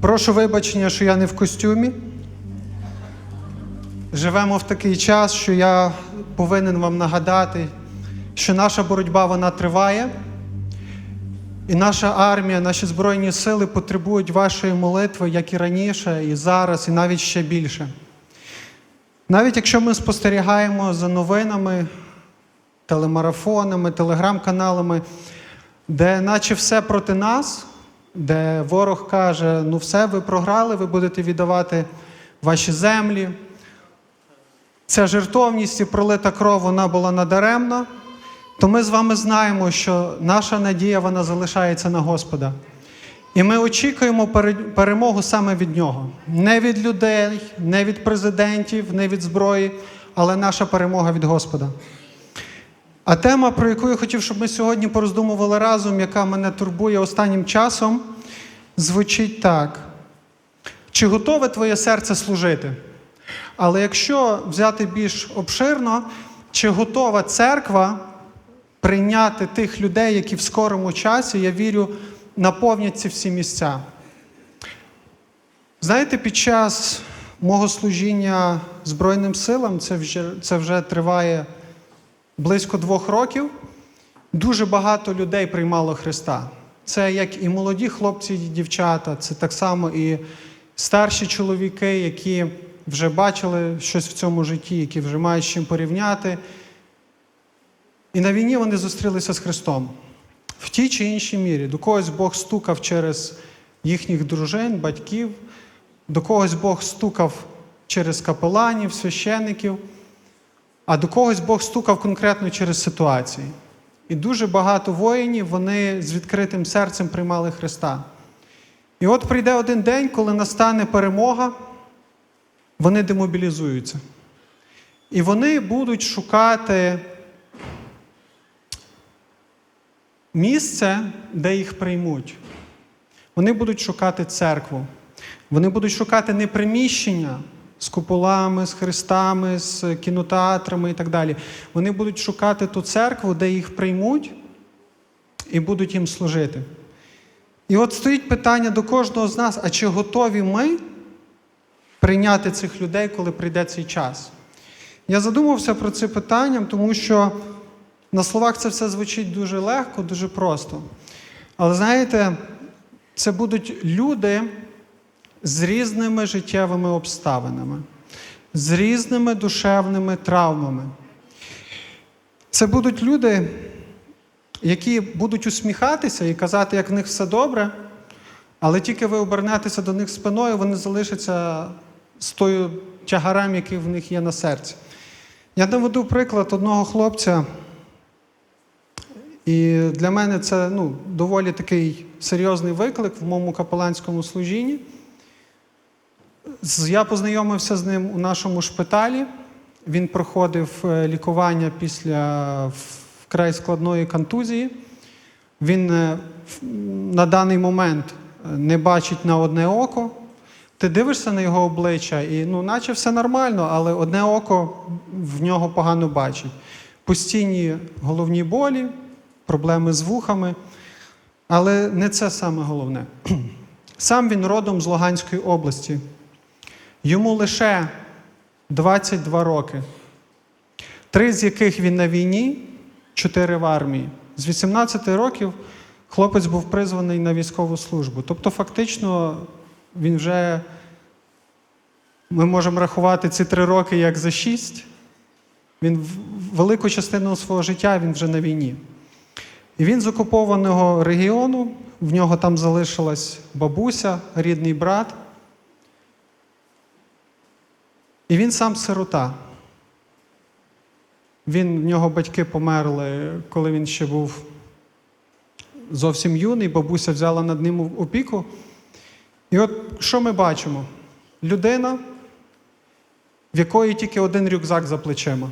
Прошу вибачення, що я не в костюмі. Живемо в такий час, що я повинен вам нагадати, що наша боротьба вона триває. І наша армія, наші Збройні сили потребують вашої молитви, як і раніше, і зараз, і навіть ще більше. Навіть якщо ми спостерігаємо за новинами, телемарафонами, телеграм-каналами, де наче все проти нас, де ворог каже: ну все, ви програли, ви будете віддавати ваші землі. Ця жертовність і пролита кров вона була надаремна, то ми з вами знаємо, що наша надія вона залишається на Господа. І ми очікуємо перемогу саме від нього. Не від людей, не від президентів, не від зброї, але наша перемога від Господа. А тема, про яку я хотів, щоб ми сьогодні пороздумували разом, яка мене турбує останнім часом, звучить так: чи готове твоє серце служити? Але якщо взяти більш обширно, чи готова церква прийняти тих людей, які в скорому часі, я вірю, наповнять ці всі місця? Знаєте, під час мого служіння Збройним силам, це вже, це вже триває близько двох років, дуже багато людей приймало Христа. Це як і молоді хлопці і дівчата, це так само і старші чоловіки, які вже бачили щось в цьому житті, які вже мають з чим порівняти. І на війні вони зустрілися з Христом в тій чи іншій мірі. До когось Бог стукав через їхніх дружин, батьків, до когось Бог стукав через капеланів, священиків, а до когось Бог стукав конкретно через ситуації. І дуже багато воїнів вони з відкритим серцем приймали Христа. І от прийде один день, коли настане перемога, вони демобілізуються. І вони будуть шукати місце, де їх приймуть. Вони будуть шукати церкву. Вони будуть шукати не приміщення з куполами, з хрестами, з кінотеатрами і так далі. Вони будуть шукати ту церкву, де їх приймуть і будуть їм служити. І от стоїть питання до кожного з нас: а чи готові ми прийняти цих людей, коли прийде цей час? Я задумався про це питанням, тому що на словах це все звучить дуже легко, дуже просто. Але знаєте, це будуть люди з різними життєвими обставинами, з різними душевними травмами. Це будуть люди, які будуть усміхатися і казати, як в них все добре, але тільки ви обернетеся до них спиною, вони залишаться з тою тягарем, який в них є на серці. Я наведу приклад одного хлопця, і для мене це ну, доволі такий серйозний виклик в моєму капеланському служінні. Я познайомився з ним у нашому шпиталі. Він проходив е, лікування після вкрай складної контузії. Він е, на даний момент е, не бачить на одне око. Ти дивишся на його обличчя, і ну, наче все нормально, але одне око в нього погано бачить. Постійні головні болі, проблеми з вухами. Але не це саме головне. Сам він родом з Луганської області. Йому лише 22 роки, три з яких він на війні, чотири в армії. З 18 років хлопець був призваний на військову службу. Тобто, фактично, він вже, ми можемо рахувати ці три роки як за шість. Він велику частину свого життя він вже на війні. І він з окупованого регіону, в нього там залишилась бабуся, рідний брат. І він сам сирота. Він, в нього батьки померли, коли він ще був зовсім юний, бабуся взяла над ним опіку. І от що ми бачимо? Людина, в якої тільки один рюкзак за плечима,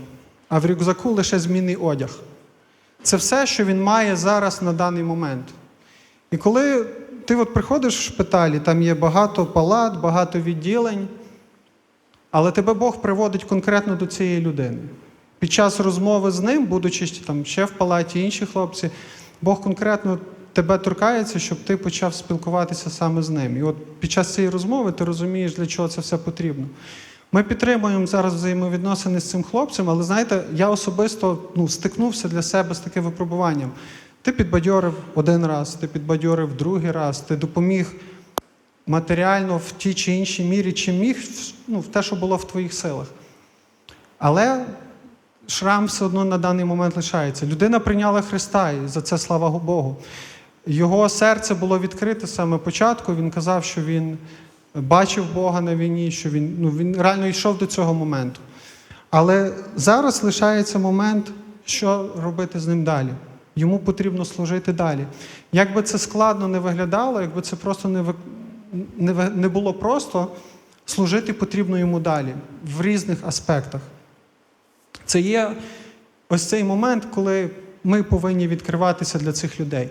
а в рюкзаку лише змінний одяг. Це все, що він має зараз на даний момент. І коли ти от приходиш в шпиталі, там є багато палат, багато відділень, але тебе Бог приводить конкретно до цієї людини. Під час розмови з ним, будучи там ще в палаті інші хлопці, Бог конкретно тебе торкається, щоб ти почав спілкуватися саме з ним. І от під час цієї розмови ти розумієш, для чого це все потрібно. Ми підтримуємо зараз взаємовідносини з цим хлопцем, але знаєте, я особисто ну, стикнувся для себе з таким випробуванням. Ти підбадьорив один раз, ти підбадьорив другий раз, ти допоміг матеріально в тій чи іншій мірі, чи міг ну, в те, що було в твоїх силах. Але шрам все одно на даний момент лишається. Людина прийняла Христа, і за це слава Богу. Його серце було відкрите саме початку. Він казав, що він бачив Бога на війні, що він, ну, він реально йшов до цього моменту. Але зараз лишається момент, що робити з ним далі. Йому потрібно служити далі. Як би це складно не виглядало, якби це просто не, не, було просто, служити потрібно йому далі в різних аспектах. Це є ось цей момент, коли ми повинні відкриватися для цих людей.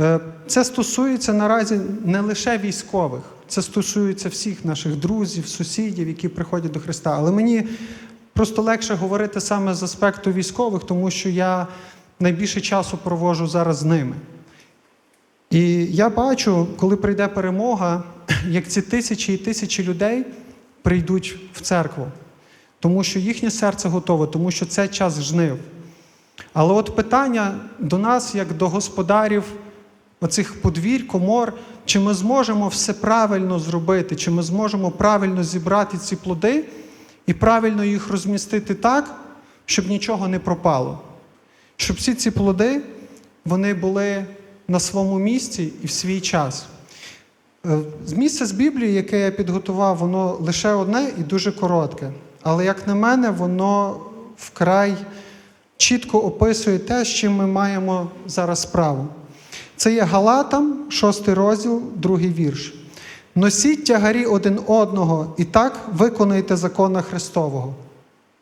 Е, Це стосується наразі не лише військових, це стосується всіх наших друзів, сусідів, які приходять до Христа. Але мені просто легше говорити саме з аспекту військових, тому що я найбільше часу проводжу зараз з ними. І я бачу, коли прийде перемога, як ці тисячі і тисячі людей прийдуть в церкву, тому що їхнє серце готове, тому що це час жнив. Але от питання до нас, як до господарів оцих подвір'я, комор, чи ми зможемо все правильно зробити, чи ми зможемо правильно зібрати ці плоди і правильно їх розмістити так, щоб нічого не пропало. Щоб всі ці плоди вони були на своєму місці і в свій час. Е, З місця Біблії, яке я підготував, воно лише одне і дуже коротке. Але, як на мене, воно вкрай чітко описує те, з чим ми маємо зараз справу. Це є Галатам, 6 розділ, другий вірш. Носіть тягарі один одного і так виконуйте закона Христового.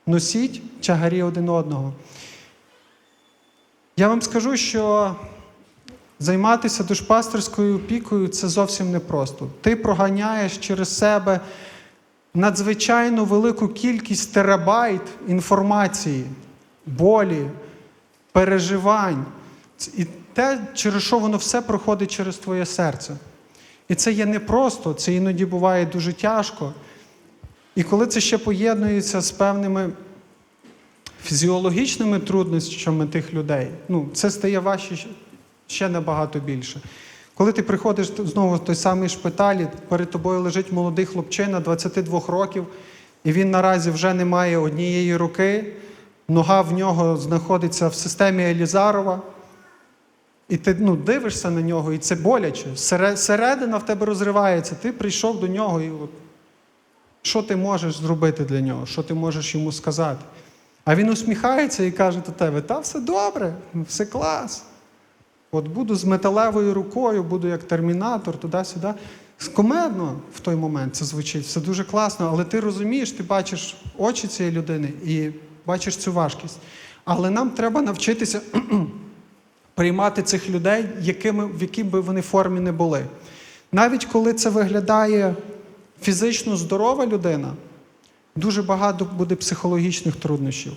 Носіть тягарі один одного. Я вам скажу, що займатися душпастерською опікою це зовсім непросто. Ти проганяєш через себе надзвичайно велику кількість терабайт інформації, болі, переживань. І те, через що воно все проходить через твоє серце. І це є непросто, це іноді буває дуже тяжко. І коли це ще поєднується з певними фізіологічними труднощами тих людей, ну, це стає важче ще- набагато більше. Коли ти приходиш знову в той самий шпиталь, і перед тобою лежить молодий хлопчина 22 років, і він наразі вже не має однієї руки, нога в нього знаходиться в системі Елізарова. І ти ну, дивишся на нього, і це боляче. Середина в тебе розривається. Ти прийшов до нього, і от, що ти можеш зробити для нього, що ти можеш йому сказати? А він усміхається і каже до тебе: та все добре, все клас. От буду з металевою рукою, буду як термінатор, туди-сюди. Скомедно в той момент це звучить, все дуже класно, але ти розумієш, ти бачиш очі цієї людини і бачиш цю важкість. Але нам треба навчитися приймати цих людей, якими, в якій би вони формі не були. Навіть коли це виглядає фізично здорова людина, дуже багато буде психологічних труднощів.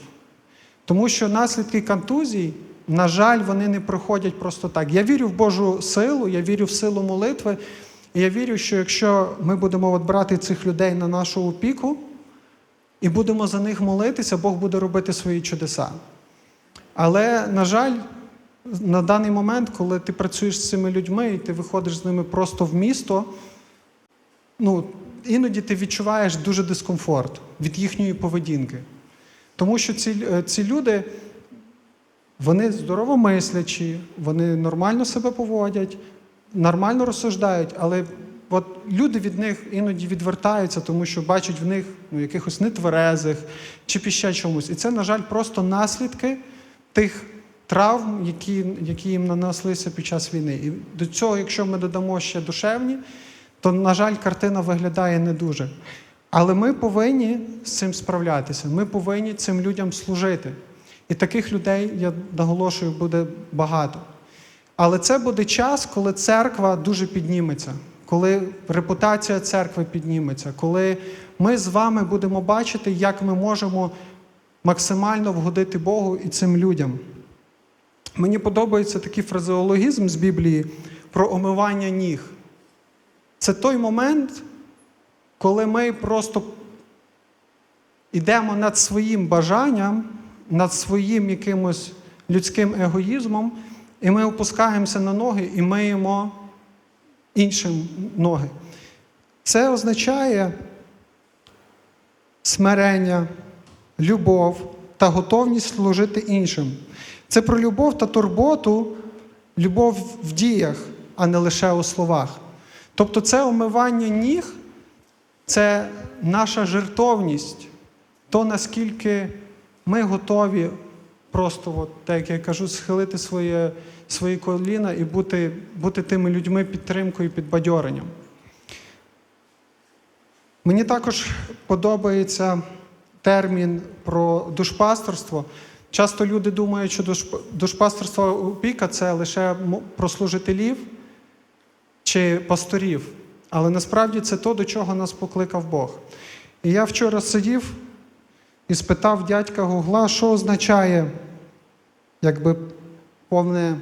Тому що наслідки контузій, на жаль, вони не проходять просто так. Я вірю в Божу силу, я вірю в силу молитви. І я вірю, що якщо ми будемо от брати цих людей на нашу опіку і будемо за них молитися, Бог буде робити свої чудеса. Але, на жаль, на даний момент, коли ти працюєш з цими людьми і ти виходиш з ними просто в місто, ну, іноді ти відчуваєш дуже дискомфорт від їхньої поведінки. Тому що ці, е, ці люди, вони здоровомислячі, вони нормально себе поводять, нормально розсуждають, але от люди від них іноді відвертаються, тому що бачать в них ну, якихось нетверезих чи під ще чомусь. І це, на жаль, просто наслідки тих травм, які, які їм нанеслися під час війни. І до цього, якщо ми додамо ще душевні, то, на жаль, картина виглядає не дуже. Але ми повинні з цим справлятися. Ми повинні цим людям служити. І таких людей, я наголошую, буде багато. Але це буде час, коли церква дуже підніметься, коли репутація церкви підніметься, коли ми з вами будемо бачити, як ми можемо максимально вгодити Богу і цим людям. Мені подобається такий фразеологізм з Біблії про омивання ніг. Це той момент, коли ми просто йдемо над своїм бажанням, над своїм якимось людським егоїзмом, і ми опускаємося на ноги і миємо іншим ноги. Це означає смирення, любов та готовність служити іншим. Це про любов та турботу, любов в діях, а не лише у словах. Тобто, це омивання ніг, це наша жертовність, то наскільки ми готові просто, от, так як я кажу, схилити своє, свої коліна і бути, бути тими людьми підтримкою і підбадьоренням. Мені також подобається термін про душпасторство. Часто люди думають, що душпасторство опіка це лише про служителів чи пасторів. Але насправді це то, до чого нас покликав Бог. І я вчора сидів і спитав дядька Гугла, що означає якби повне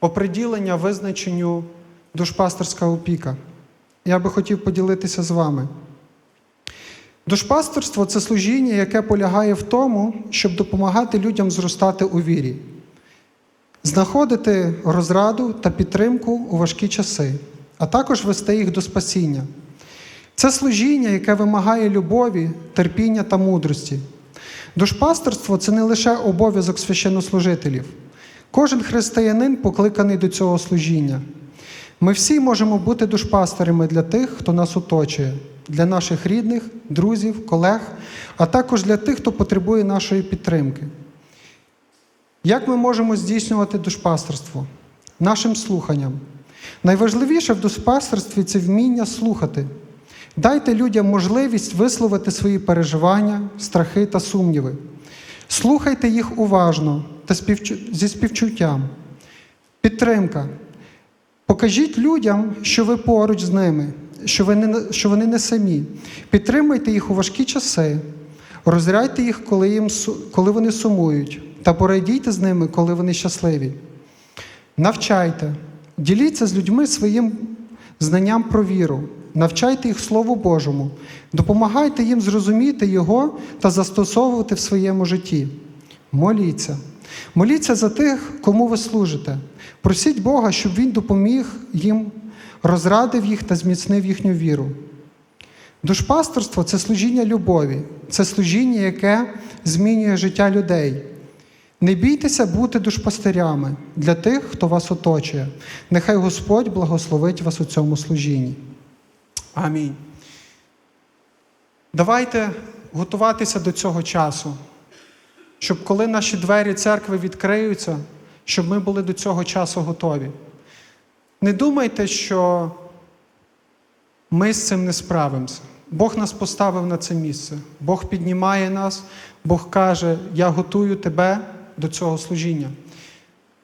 оприділення визначенню душпасторська опіка. Я би хотів поділитися з вами. Душпасторство це служіння, яке полягає в тому, щоб допомагати людям зростати у вірі, знаходити розраду та підтримку у важкі часи, а також вести їх до спасіння. Це служіння, яке вимагає любові, терпіння та мудрості. Душпасторство це не лише обов'язок священнослужителів. Кожен християнин покликаний до цього служіння. Ми всі можемо бути душпасторами для тих, хто нас оточує, для наших рідних, друзів, колег, а також для тих, хто потребує нашої підтримки. Як ми можемо здійснювати душпастерство? Нашим слуханням. Найважливіше в душпастерстві це вміння слухати. Дайте людям можливість висловити свої переживання, страхи та сумніви. Слухайте їх уважно та співчу- зі співчуттям. Підтримка. Покажіть людям, що ви поруч з ними, що вони, не- що вони не самі. Підтримайте їх у важкі часи, розряйте їх, коли, їм, коли вони сумують, та порадійте з ними, коли вони щасливі. Навчайте, діліться з людьми своїм знанням про віру, навчайте їх Слову Божому, допомагайте їм зрозуміти Його та застосовувати в своєму житті. Моліться. Моліться за тих, кому ви служите. Просіть Бога, щоб Він допоміг їм, розрадив їх та зміцнив їхню віру. Душпасторство це служіння любові, це служіння, яке змінює життя людей. Не бійтеся бути душпастирями для тих, хто вас оточує. Нехай Господь благословить вас у цьому служінні. Амінь. Давайте готуватися до цього часу, щоб коли наші двері церкви відкриються, щоб ми були до цього часу готові. Не думайте, що ми з цим не справимося. Бог нас поставив на це місце. Бог піднімає нас, Бог каже: Я готую тебе до цього служіння.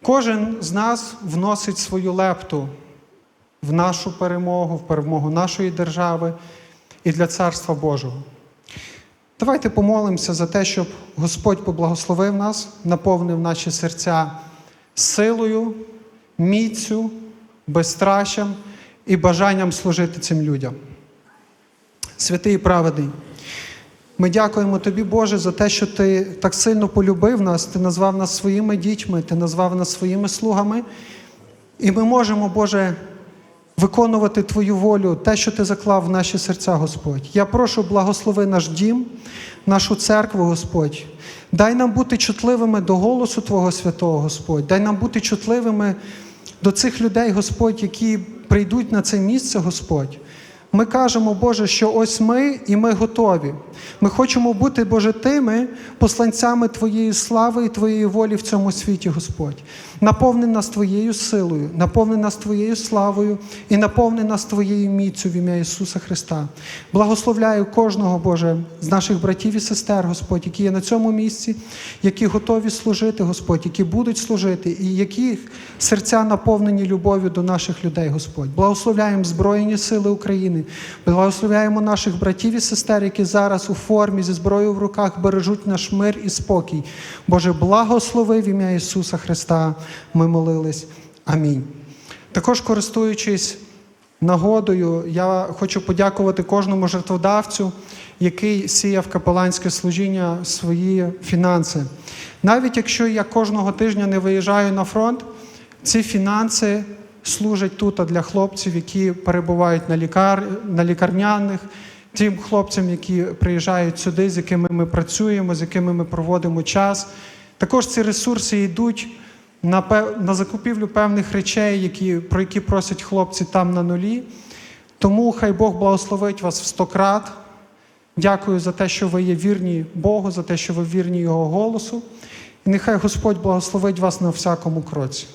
Кожен з нас вносить свою лепту в нашу перемогу, в перемогу нашої держави і для Царства Божого. Давайте помолимося за те, щоб Господь поблагословив нас, наповнив наші серця силою, міцю, безстрашям і бажанням служити цим людям. Святий і праведний, ми дякуємо Тобі, Боже, за те, що Ти так сильно полюбив нас, Ти назвав нас своїми дітьми, Ти назвав нас своїми слугами. І ми можемо, Боже, виконувати Твою волю, те, що Ти заклав в наші серця, Господь. Я прошу, благослови наш дім, нашу церкву, Господь. Дай нам бути чутливими до голосу Твого святого, Господь. Дай нам бути чутливими до цих людей, Господь, які прийдуть на це місце, Господь. Ми кажемо, Боже, що ось ми і ми готові. Ми хочемо бути, Боже, тими посланцями Твоєї слави і Твоєї волі в цьому світі, Господь. Наповни нас Твоєю силою, наповни нас Твоєю славою і наповни нас Твоєю міцю в ім'я Ісуса Христа. Благословляю кожного, Боже, з наших братів і сестер, Господь, які є на цьому місці, які готові служити, Господь, які будуть служити, і які серця наповнені любов'ю до наших людей, Господь. Благословляємо Збройні сили України, Україні. Благословляємо наших братів і сестер, які зараз у формі зі зброєю в руках бережуть наш мир і спокій. Боже, благослови в ім'я Ісуса Христа. Ми молились. Амінь. Також користуючись нагодою, я хочу подякувати кожному жертводавцю, який сіяв капеланське служіння свої фінанси. Навіть якщо я кожного тижня не виїжджаю на фронт, ці фінанси служать тут для хлопців, які перебувають на, лікар... на лікарняних, тим хлопцям, які приїжджають сюди, з якими ми працюємо, з якими ми проводимо час. Також ці ресурси йдуть на, пев... на закупівлю певних речей, які... про які просять хлопці там на нулі. Тому хай Бог благословить вас в сто крат. Дякую за те, що ви є вірні Богу, за те, що ви вірні Його голосу. І нехай Господь благословить вас на всякому кроці.